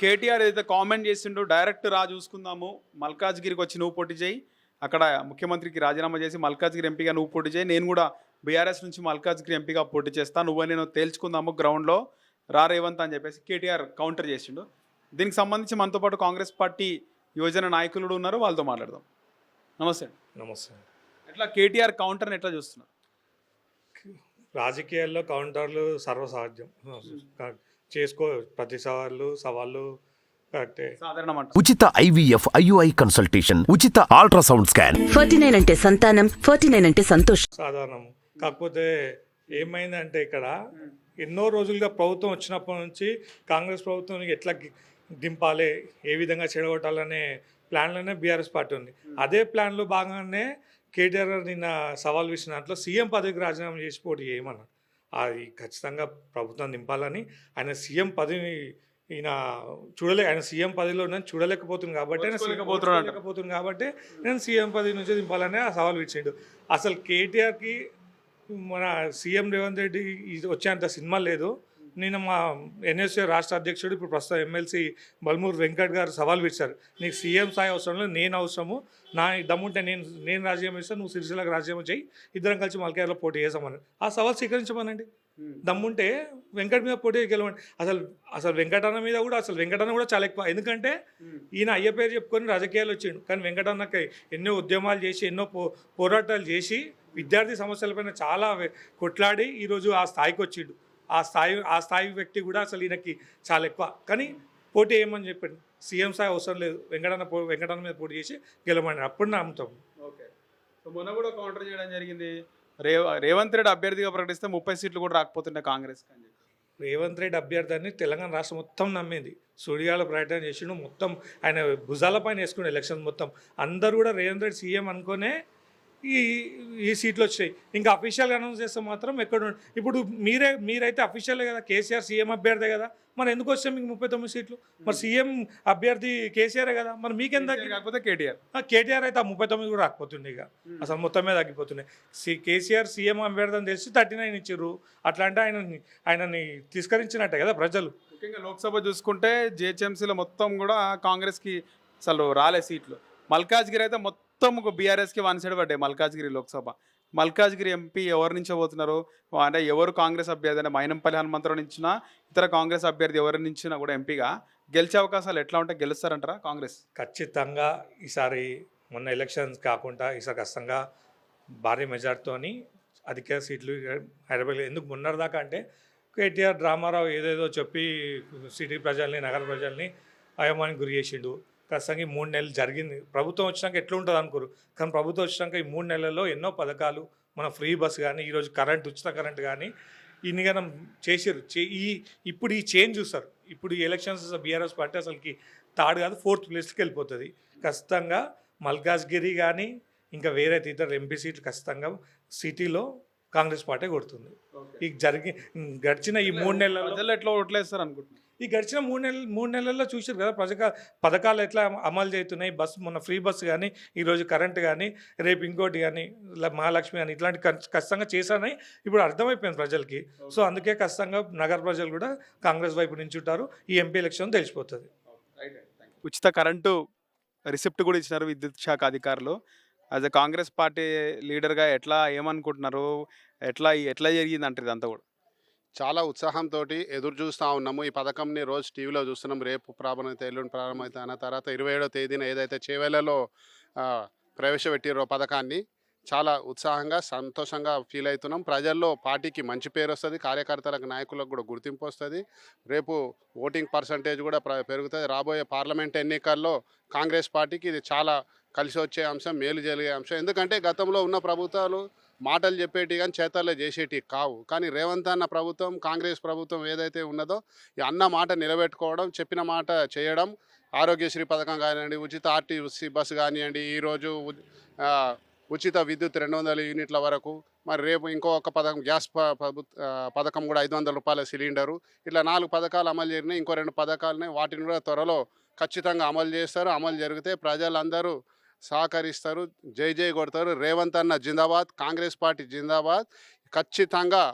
కేటీఆర్ ఏదైతే కామెంట్ చేసిండో డైరెక్ట్ రా చూసుకుందాము. మల్కాజ్గిరికి వచ్చి నువ్వు పోటీ చేయి. అక్కడ ముఖ్యమంత్రికి రాజీనామా చేసి మల్కాజ్గిరి ఎంపీగా నువ్వు పోటీ చేయి. నేను కూడా బీఆర్ఎస్ నుంచి మల్కాజ్గిరి ఎంపీగా పోటీ చేస్తా. నువ్వు నేను తేల్చుకుందాము గ్రౌండ్లో. రా రేవంత్ అని చెప్పేసి కేటీఆర్ కౌంటర్ చేసిండు. దీనికి సంబంధించి మనతో పాటు కాంగ్రెస్ పార్టీ యువజన నాయకులు ఉన్నారు. వాళ్ళతో మాట్లాడదాం. నమస్తే. నమస్తే. ఎట్లా కేటీఆర్ కౌంటర్ని ఎట్లా చూస్తున్నారు? రాజకీయాల్లో కౌంటర్లు సర్వసాధ్యం. చేసుకో ప్రతి సవాళ్ళు ఉచిత ఐవీఎఫ్ ఐయుఐ కన్సల్టేషన్ ఉచిత అల్ట్రాసౌండ్ స్కాన్. ఫార్టీ నైన్ అంటే సంతానం ఫార్టీ నైన్ అంటే సంతోషం. సాధారణం. కాకపోతే ఏమైందంటే ఇక్కడ ఎన్నో రోజులుగా ప్రభుత్వం వచ్చినప్పటి నుంచి కాంగ్రెస్ ప్రభుత్వం ఎట్లా దింపాలి ఏ విధంగా చెడగొట్టాలనే ప్లాన్లోనే బీఆర్ఎస్ పార్టీ ఉంది. అదే ప్లాన్లో భాగంగానే కేటీఆర్ నిన్న సవాల్ విసిన దాంట్లో సీఎం పదవికి రాజీనామా చేసి పోటీ చేయమన్నారు. అది ఖచ్చితంగా ప్రభుత్వం దింపాలని ఆయన సీఎం పదవిని ఈయన చూడలే ఆయన సీఎం పదవిలో నేను చూడలేకపోతుంది కాబట్టి ఆయన సీఎం ఓర్చుకోలేకపోతున్నాడు అంట. లేకపోతుంది కాబట్టి నేను సీఎం పదవి నుంచి దింపాలని ఆ సవాల్ ఇచ్చిండు అసలు కేటీఆర్కి మన సీఎం రేవంత్ రెడ్డి ఇది వచ్చేంత సినిమా లేదు నేను మా ఎన్ఎస్ఏ రాష్ట్ర అధ్యక్షుడు ఇప్పుడు ప్రస్తుతం ఎమ్మెల్సీ బల్మూరు వెంకట్ గారు సవాల్ విడిచారు. నీకు సీఎం స్థాయి అవసరం లేదు నేను అవసరము నా దమ్ముంటే నేను నేను రాజ్యం ఇస్తాను నువ్వు సిరిసిల్లకు రాజ్యం చేయి ఇద్దరం కలిసి మల్కేర్లో పోటీ చేసామని ఆ సవాల్ స్వీకరించమనండి. దమ్ముంటే వెంకట్ మీద పోటీ గెలవండి అసలు అసలు వెంకటన్న మీద కూడా అసలు వెంకటన్న కూడా చాలా ఎక్కువ. ఎందుకంటే ఈయన అయ్య పేరు చెప్పుకొని రాజకీయాలు వచ్చిండు. కానీ వెంకటన్నకి ఎన్నో ఉద్యమాలు చేసి ఎన్నో పో పోరాటాలు చేసి విద్యార్థి సమస్యలపైన చాలా కొట్లాడి ఈరోజు ఆ స్థాయికి వచ్చిండు. ఆ స్థాయి ఆ స్థాయి వ్యక్తి కూడా అసలు ఈయనకి చాలా ఎక్కువ. కానీ పోటీ ఏమని చెప్పండి? సీఎం స్థాయి అవసరం లేదు. వెంకటన్న వెంకటన్న మీద పోటీ చేసి గెలవండి అప్పుడు నమ్ముతాం. ఓకే. సో మొన్న కూడా కౌంటర్ చేయడం జరిగింది. రేవ రేవంత్ రెడ్డి అభ్యర్థిగా ప్రకటిస్తే ముప్పై సీట్లు కూడా రాకపోతుండే కాంగ్రెస్ రేవంత్ రెడ్డి అభ్యర్థాన్ని తెలంగాణ రాష్ట్రం మొత్తం నమ్మింది. సుడిగాల ప్రయత్నం చేసిండు మొత్తం. ఆయన భుజాలపైన వేసుకునే ఎలక్షన్ మొత్తం. అందరూ కూడా రేవంత్ రెడ్డి సీఎం అనుకునే ఈ ఈ సీట్లు వచ్చాయి ఇంకా అఫీషియల్గా అనౌన్స్ చేస్తే మాత్రం ఎక్కడ ఇప్పుడు మీరే మీరైతే అఫీషియల్ కదా కేసీఆర్ సీఎం అభ్యర్థే కదా. మరి ఎందుకు వస్తే మీకు ముప్పై తొమ్మిది సీట్లు? మరి సీఎం అభ్యర్థి కేసీఆరే కదా. మరి మీకేం తగ్గి కాకపోతే కేటీఆర్. ఆ కేటీఆర్ అయితే ఆ ముప్పై తొమ్మిది కూడా రాకపోతుండే ఇక. అసలు మొత్తం మీద తగ్గిపోతున్నాయి సి కేసీఆర్ సీఎం అభ్యర్థి అని తెలిసి థర్టీ నైన్ ఇచ్చారు అట్లా అంటే ఆయనని ఆయనని తిరస్కరించినట్టే కదా ప్రజలు. ముఖ్యంగా లోక్సభ చూసుకుంటే జిహెచ్ఎంసీలో మొత్తం కూడా కాంగ్రెస్కి అసలు రాలే సీట్లు. మల్కాజ్గిరి అయితే మొత్తం బీఆర్ఎస్కి వన్ సైడ్ పడ్డాయి మల్కాజ్గిరి లోక్సభ. మల్కాజ్గిరి ఎంపీ ఎవరి నుంచో పోతున్నారు? అంటే ఎవరు కాంగ్రెస్ అభ్యర్థి అంటే మైనంపల్లి హనుమంతరావు నుంచినా ఇతర కాంగ్రెస్ అభ్యర్థి ఎవరి నుంచినా కూడా ఎంపీగా గెలిచే అవకాశాలు ఎట్లా ఉంటే గెలుస్తారంటారా కాంగ్రెస్? ఖచ్చితంగా ఈసారి మొన్న ఎలక్షన్స్ కాకుండా ఈసారి ఖచ్చితంగా భారీ మెజార్టీతోని అధిక సీట్లు హైదరాబాద్ ఎందుకు మొన్నటిదాకా అంటే కేటీఆర్ డ్రామారావు ఏదేదో చెప్పి సిటీ ప్రజల్ని నగర ప్రజల్ని అయోమానికి గురి చేసిండు. ఖచ్చితంగా ఈ మూడు నెలలు జరిగింది. ప్రభుత్వం వచ్చినాక ఎట్లా ఉంటుంది అనుకోరు. కానీ ప్రభుత్వం వచ్చినాక ఈ మూడు నెలల్లో ఎన్నో పథకాలు మన ఫ్రీ బస్ కానీ ఈరోజు కరెంట్ ఉచిత కరెంట్ కానీ ఇన్ని గానం చేసారు ఈ ఇప్పుడు ఈ చేంజ్ చూస్తారు. ఇప్పుడు ఈ ఎలక్షన్స్ బీఆర్ఎస్ పార్టీ అసలుకి థర్డ్ కాదు ఫోర్త్ ప్లేస్కి వెళ్ళిపోతుంది. ఖచ్చితంగా మల్కాజ్గిరి కానీ ఇంకా వేరే ఇతర ఎంపీ సీట్లు ఖచ్చితంగా సిటీలో కాంగ్రెస్ పార్టీ కొడుతుంది. ఈ జరిగి గడిచిన ఈ మూడు నెలల్లో ప్రజలు ఎట్లా ఓట్లేస్తారు అనుకుంటున్నారు? ఈ గడిచిన మూడు నెలలు మూడు నెలల్లో చూసారు కదా ప్రజక పథకాలు ఎట్లా అమలు చేస్తున్నాయి బస్ మొన్న ఫ్రీ బస్ కానీ ఈరోజు కరెంట్ కానీ రేపు ఇంకోటి కానీ మహాలక్ష్మి కానీ ఇట్లాంటి ఖచ్- ఖచ్చితంగా చేశానని ఇప్పుడు అర్థమైపోయింది ప్రజలకి. సో అందుకే ఖచ్చితంగా నగర ప్రజలు కూడా కాంగ్రెస్ వైపు నుంచి ఉంటారు ఈ ఎంపీ ఎలక్షన్ తెలిసిపోతుంది. ఉచిత కరెంటు రిసిప్ట్ కూడా ఇచ్చినారు విద్యుత్ శాఖ అధికారులు. యాజ్ అ కాంగ్రెస్ పార్టీ లీడర్గా ఎట్లా ఏమనుకుంటున్నారు ఎట్లా ఎట్లా జరిగింది అంటారు ఇదంతా కూడా? చాలా ఉత్సాహంతో ఎదురు చూస్తూ ఉన్నాము. ఈ పథకంని రోజు టీవీలో చూస్తున్నాం. రేపు ప్రారంభమైతే ఎల్లుండి ప్రారంభమైతే అన్న తర్వాత ఇరవై ఏడో తేదీన ఏదైతే చేవేళ్ళలో ఆ, ప్రవేశపెట్టిరో పథకాన్ని చాలా ఉత్సాహంగా సంతోషంగా ఫీల్ అవుతున్నాం. ప్రజల్లో పార్టీకి మంచి పేరు వస్తుంది. కార్యకర్తలకు నాయకులకు కూడా గుర్తింపు వస్తుంది. రేపు ఓటింగ్ పర్సంటేజ్ కూడా ప్ర- పెరుగుతుంది. రాబోయే పార్లమెంట్ ఎన్నికల్లో కాంగ్రెస్ పార్టీకి ఇది చాలా కలిసి వచ్చే అంశం మేలు జరిగే అంశం. ఎందుకంటే గతంలో ఉన్న ప్రభుత్వాలు మాటలు చెప్పేటి కానీ చేతల్లో చేసేటి కావు. కానీ రేవంత్ అన్న ప్రభుత్వం కాంగ్రెస్ ప్రభుత్వం ఏదైతే ఉన్నదో ఈ అన్న మాట నిలబెట్టుకోవడం చెప్పిన మాట చేయడం ఆరోగ్యశ్రీ పథకం కానివ్వండి ఉచిత ఆర్టీసీ బస్సు కానివ్వండి ఈరోజు ఉచిత విద్యుత్ రెండు వందల యూనిట్ల వరకు మరి రేపు ఇంకో ఒక పథకం గ్యాస్ పథకం కూడా ఐదు వందల రూపాయల సిలిండరు ఇట్లా నాలుగు పథకాలు అమలు జరిగినాయి ఇంకో రెండు పథకాలని వాటిని కూడా త్వరలో ఖచ్చితంగా అమలు చేస్తారు. అమలు జరిగితే ప్రజలందరూ సహకరిస్తారు. జై జై కొడతారు. రేవంత్ అన్న జిందాబాద్ కాంగ్రెస్ పార్టీ జిందాబాద్. ఖచ్చితంగా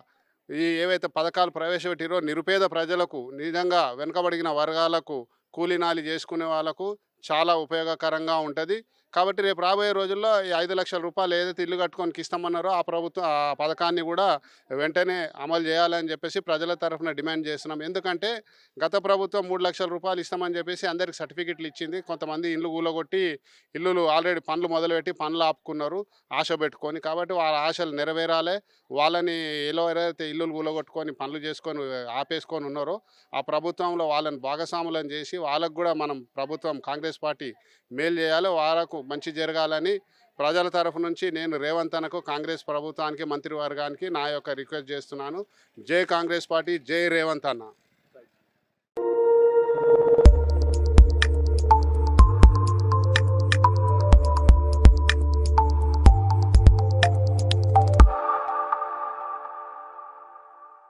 ఈ ఏవైతే పథకాలు ప్రవేశపెట్టిరో నిరుపేద ప్రజలకు నిజంగా వెనుకబడిన వర్గాలకు కూలీనాలి చేసుకునే వాళ్ళకు చాలా ఉపయోగకరంగా ఉంటుంది. కాబట్టి రేపు రాబోయే రోజుల్లో ఈ ఐదు లక్షల రూపాయలు ఏదైతే ఇల్లు కట్టుకోనికి ఇస్తామన్నారో ఆ ప్రభుత్వం ఆ పథకాన్ని కూడా వెంటనే అమలు చేయాలని చెప్పేసి ప్రజల తరఫున డిమాండ్ చేస్తున్నాం. ఎందుకంటే గత ప్రభుత్వం మూడు లక్షల రూపాయలు ఇస్తామని చెప్పేసి అందరికి సర్టిఫికెట్లు ఇచ్చింది. కొంతమంది ఇల్లు కూలగొట్టి ఇల్లులు ఆల్రెడీ పనులు మొదలుపెట్టి పనులు ఆపుకున్నారు ఆశ పెట్టుకొని. కాబట్టి వాళ్ళ ఆశలు నెరవేరాలే. వాళ్ళని ఎలా ఎవరైతే ఇల్లులు కూలగొట్టుకొని పనులు చేసుకొని ఆపేసుకొని ఉన్నారో ఆ ప్రభుత్వంలో వాళ్ళని భాగస్వాములను చేసి వాళ్ళకు కూడా మనం ప్రభుత్వం కాంగ్రెస్ పార్టీ మేలు చేయాలి వాళ్ళకు మంచి జరగాలని ప్రజల తరఫు నుంచి నేను రేవంత్ కాంగ్రెస్ ప్రభుత్వానికి మంత్రివర్గానికి నా యొక్క రిక్వెస్ట్ చేస్తున్నాను. జై కాంగ్రెస్ పార్టీ జై రేవంత్ అన్న.